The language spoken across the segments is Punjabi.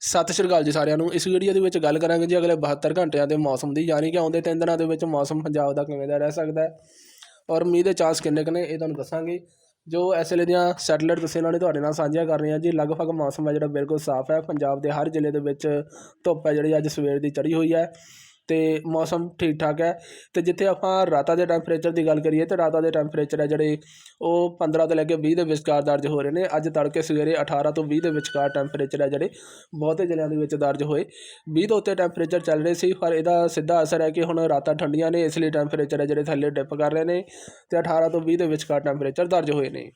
ਸਤਿ ਸ਼੍ਰੀ ਅਕਾਲ ਜੀ ਸਾਰਿਆਂ ਨੂੰ। ਇਸ ਵੀਡੀਓ ਦੇ ਵਿੱਚ ਗੱਲ ਕਰਾਂਗੇ ਜੀ ਅਗਲੇ 72 ਘੰਟਿਆਂ ਦੇ ਮੌਸਮ ਦੀ, ਯਾਨੀ ਕਿ ਆਉਂਦੇ ਤਿੰਨ ਦਿਨਾਂ ਦੇ ਵਿੱਚ ਮੌਸਮ ਪੰਜਾਬ ਦਾ ਕਿਵੇਂ ਦਾ ਰਹਿ ਸਕਦਾ ਹੈ। ਔਰ ਮੀਂਹ ਦੇ ਚਾਂਸ ਕਿੰਨੇ ਕੁ ਨੇ ਇਹ ਤੁਹਾਨੂੰ ਦੱਸਾਂਗੇ। ਜੋ ਇਸ ਵੇਲੇ ਦੀਆਂ ਸੈਟਲਾਈਟ ਤਸਵੀਰਾਂ ਨੇ ਤੁਹਾਡੇ ਨਾਲ ਸਾਂਝੀਆਂ ਕਰ ਰਹੀਆਂ ਜੀ, ਲਗਭਗ ਮੌਸਮ ਹੈ ਜਿਹੜਾ ਬਿਲਕੁਲ ਸਾਫ਼ ਹੈ। ਪੰਜਾਬ ਦੇ ਹਰ ਜ਼ਿਲ੍ਹੇ ਦੇ ਵਿੱਚ ਧੁੱਪ ਹੈ ਜਿਹੜੀ ਅੱਜ ਸਵੇਰ ਦੀ ਚੜ੍ਹੀ ਹੋਈ ਹੈ। ਅਤੇ ਮੌਸਮ ਠੀਕ ਠਾਕ ਹੈ। ਅਤੇ ਜਿੱਥੇ ਆਪਾਂ ਰਾਤਾਂ ਦੇ ਟੈਂਪਰੇਚਰ ਦੀ ਗੱਲ ਕਰੀਏ, ਤਾਂ ਰਾਤਾਂ ਦੇ ਟੈਂਪਰੇਚਰ ਹੈ ਜਿਹੜੇ, ਉਹ 15 ਤੋਂ ਲੈ ਕੇ ਵੀਹ ਦੇ ਵਿਚਕਾਰ ਦਰਜ ਹੋ ਰਹੇ ਨੇ। ਅੱਜ ਤੜਕੇ ਸਵੇਰੇ 18 ਤੋਂ ਵੀਹ ਦੇ ਵਿਚਕਾਰ ਟੈਂਪਰੇਚਰ ਹੈ ਜਿਹੜੇ, ਬਹੁਤੇ ਜ਼ਿਲ੍ਹਿਆਂ ਦੇ ਵਿੱਚ ਦਰਜ ਹੋਏ। ਵੀਹ ਤੋਂ ਉੱਤੇ ਟੈਂਪਰੇਚਰ ਚੱਲ ਰਹੇ ਸੀ, ਪਰ ਇਹਦਾ ਸਿੱਧਾ ਅਸਰ ਹੈ ਕਿ ਹੁਣ ਰਾਤਾਂ ਠੰਡੀਆਂ ਨੇ, ਇਸ ਲਈ ਟੈਂਪਰੇਚਰ ਹੈ ਜਿਹੜੇ ਥੱਲੇ ਡਿਪ ਕਰ ਰਹੇ ਨੇ ਤੇ 18 ਤੋਂ 20 ਦੇ ਵਿਚਕਾਰ ਟੈਂਪਰੇਚਰ ਦਰਜ ਹੋਏ ਨੇ।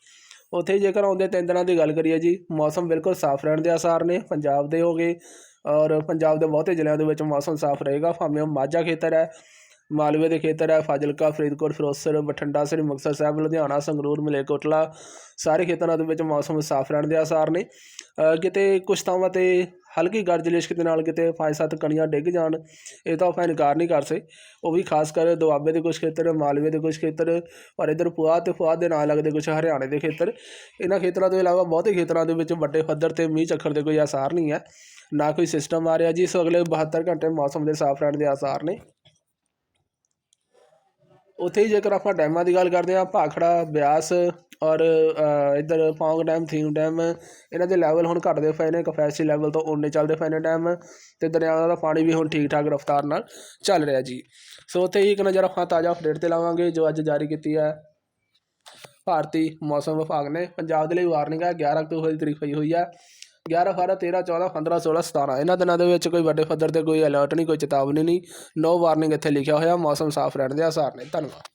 ਉੱਥੇ ਜੇਕਰ ਆਉਂਦੇ ਤਿੰਨ ਦਿਨਾਂ ਦੀ ਗੱਲ ਕਰੀਏ ਜੀ, ਮੌਸਮ ਬਿਲਕੁਲ ਸਾਫ਼ ਰਹਿਣ ਦੇ ਆਸਾਰ ਨੇ, ਪੰਜਾਬ ਦੇ ਹੋਗੇ ਔਰ ਪੰਜਾਬ ਦੇ ਬਹੁਤੇ ਜ਼ਿਲ੍ਹਿਆਂ ਦੇ ਵਿੱਚ ਮੌਸਮ ਸਾਫ਼ ਰਹੇਗਾ, ਭਾਵੇਂ ਉਹ ਮਾਝਾ ਖੇਤਰ ਹੈ, ਮਾਲਵੇ ਦੇ ਖੇਤਰ ਹੈ, ਫਾਜ਼ਿਲਕਾ, ਫਰੀਦਕੋਟ, ਫਿਰੋਜ਼ਪੁਰ, ਬਠਿੰਡਾ, ਸ੍ਰੀ ਮੁਕਤਸਰ ਸਾਹਿਬ, ਲੁਧਿਆਣਾ, ਸੰਗਰੂਰ, ਮਲੇਰਕੋਟਲਾ, ਸਾਰੇ ਖੇਤਰਾਂ ਦੇ ਵਿੱਚ ਮੌਸਮ ਸਾਫ਼ ਰਹਿਣ ਦੇ ਆਸਾਰ ਨੇ। ਕਿਤੇ ਕੁਛ ਥਾਵਾਂ ਤੇ ਹਲਕੀ ਗਰਜਲਿਸ਼ ਦੇ ਨਾਲ ਕਿਤੇ ਪੰਜ ਸੱਤ ਕਣੀਆਂ ਡਿੱਗ ਜਾਣ, ਇਹ ਤਾਂ ਆਪਾਂ ਇਨਕਾਰ ਨਹੀਂ ਕਰ ਸਕਦੇ ਉਹ ਵੀ ਖਾਸ ਕਰ ਦੁਆਬੇ ਦੇ ਕੁਝ ਖੇਤਰ, ਮਾਲਵੇ ਦੇ ਕੁਝ ਖੇਤਰ, ਪਰ ਇਧਰ ਪੁਆਧ ਤੇ ਪੁਆਧ ਦੇ ਨਾਲ ਲੱਗਦੇ ਕੁਝ ਹਰਿਆਣੇ ਦੇ ਖੇਤਰ। ਇਹਨਾਂ ਖੇਤਰਾਂ ਤੋਂ ਇਲਾਵਾ ਬਹੁਤੇ ਖੇਤਰਾਂ ਦੇ ਵਿੱਚ ਵੱਡੇ ਪੱਧਰ ਤੇ ਮੀਂਹ ਝੱਖਰ ਦੇ ਕੋਈ ਆਸਾਰ ਨਹੀਂ ਹੈ। ਨਾ ਕੋਈ ਸਿਸਟਮ ਆ ਰਿਹਾ ਜੀ, ਇਸ ਅਗਲੇ 72 ਘੰਟੇ ਮੌਸਮ ਦੇ ਸਾਫ਼ ਰਹਿਣ ਦੇ ਆਸਾਰ ਨੇ। ਉੱਥੇ ਹੀ ਜੇਕਰ ਆਪਾਂ ਡੈਮਾਂ ਦੀ ਗੱਲ ਕਰਦੇ ਹਾਂ ਭਾਖੜਾ ਬਿਆਸ ਔਰ ਅ, ਇੱਧਰ ਪੌਂਗ ਡੈਮ ਥੀਮ ਡੈਮ ਇਹਨਾਂ ਦੇ ਲੈਵਲ ਹੁਣ ਘਟਦੇ ਪਏ ਨੇ ਕਪੈਸਿਟੀ ਲੈਵਲ ਤੋਂ ਉਨੇ ਚੱਲਦੇ ਪਏ ਨੇ ਡੈਮ ਤੇ ਦਰਿਆਵਾਂ ਦਾ ਪਾਣੀ ਵੀ ਹੁਣ ਠੀਕ ਠਾਕ ਰਫ਼ਤਾਰ ਨਾਲ ਚੱਲ ਰਿਹਾ ਜੀ। ਸੋ ਉੱਥੇ ਹੀ ਇੱਕ ਨਜ਼ਰ ਆਪਾਂ ਤਾਜ਼ਾ ਅਪਡੇਟ ਤੇ ਲਾਵਾਂਗੇ ਜੋ ਅੱਜ ਜਾਰੀ ਕੀਤੀ ਹੈ ਭਾਰਤੀ ਮੌਸਮ ਵਿਭਾਗ ਨੇ। ਪੰਜਾਬ ਦੇ ਲਈ ਵਾਰਨਿੰਗ ਹੈ 11 ਅਕਤੂਬਰ ਦੀ ਤਰੀਕ ਪਈ ਹੋਈ ਹੈ। 11 12 13 14 15 16 17 ਇਹਨਾਂ ਦਿਨਾਂ ਦੇ ਵਿੱਚ ਕੋਈ ਵੱਡੇ ਪੱਧਰ ਤੇ ਕੋਈ ਅਲਰਟ ਨਹੀਂ, ਕੋਈ ਚੇਤਾਵਨੀ ਨਹੀਂ। ਨੋ ਵਾਰਨਿੰਗ ਇੱਥੇ ਲਿਖਿਆ ਹੋਇਆ। ਮੌਸਮ ਸਾਫ਼ ਰਹਿਣ ਦੇ ਆਸਾਰ ਨੇ ਧੰਨਵਾਦ।